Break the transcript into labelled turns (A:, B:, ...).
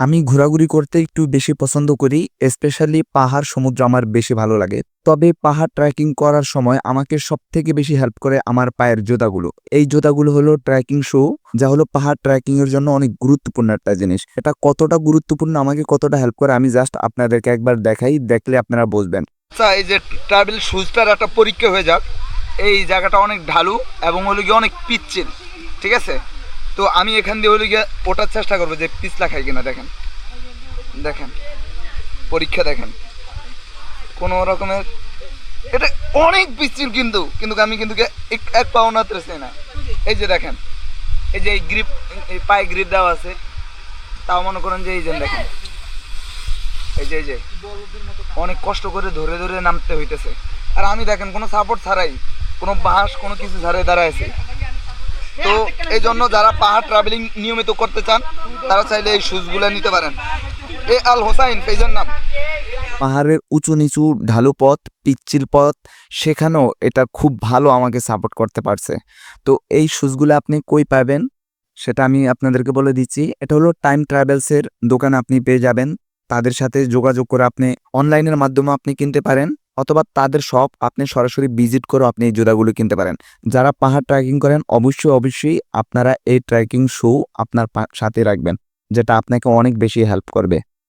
A: আমি ঘোরাঘুরি করতে একটু বেশি পছন্দ করি স্পেশালি পাহাড় সমুদ্র আমার বেশি ভালো লাগে। তবে পাহাড় ট্রেকিং করার সময় আমাকে সব থেকে বেশি হেল্প করে আমার পায়ের জোতাগুলো। এই জোতাগুলো হলো ট্রেকিং শু যা হলো পাহাড় ট্রেকিং এর জন্য অনেক গুরুত্বপূর্ণ একটা জিনিস। এটা কতটা গুরুত্বপূর্ণ, আমাকে কতটা হেল্প করে, আমি জাস্ট আপনাদেরকে একবার দেখাই, দেখলে আপনারা বুঝবেন।
B: আচ্ছা এই যে ট্রাভেল শুজটার একটা পরীক্ষা হয়ে যাক। এই জায়গাটা অনেক ঢালু এবং হলো গিয়ে অনেক পিচ্ছিল, ঠিক আছে? তো আমি এখান দিয়ে হলো গিয়ে ওটার চেষ্টা করব যে পিছলা খাই কিনা, দেখেন। দেখেন, পরীক্ষা দেখেন। কোনো রকমের এটা অনেক পিচ্ছিল কিন্তু কিন্তু আমি কিন্তু এক- পাও না ত্রেসে না। এই যে দেখেন, এই যে এই গ্রিপ এই পায়ে গ্রিপ দেওয়া আছে, তাও মনে করেন যে এই যে দেখেন। এই যে এই যে, অনেক কষ্ট করে ধরে ধরে নামতে হইতেছে। আর আমি দেখেন, কোনো সাপোর্ট ছাড়াই, কোনো বাঁশ, কোনো কিছু ছাড়াই দাঁড়াইছি তো এই জন্য যারা পাহাড় ট্রাভেলিং নিয়মিত করতে চান, তারা চাইলে এই শুজগুলো নিতে পারেন। এ আল হোসাইন, পেজের নাম।
A: পাহাড়ের উঁচু নিচু ঢালু পথ, পিচ্ছিল পথ, সেখানেও এটা খুব ভালো আমাকে সাপোর্ট করতে পারছে। তো এই শুজগুলো আপনি কই পাবেন? সেটা আমি আপনাদেরকে বলে দিচ্ছি। এটা হলো টাইম ট্রাভেলসের দোকান, আপনি পেয়ে যাবেন। তাদের সাথে যোগাযোগ করে আপনি অনলাইনের মাধ্যমে আপনি কিনতে পারেন। অথবা তাদের সব আপনি সরাসরি ভিজিট করে আপনি এই জুতাগুলো কিনতে পারেন। যারা পাহাড় ট্রেকিং করেন, অবশ্যই অবশ্যই আপনারা এই ট্রেকিং শু আপনার সাথে রাখবেন, যেটা আপনাকে অনেক বেশি হেল্প করবে।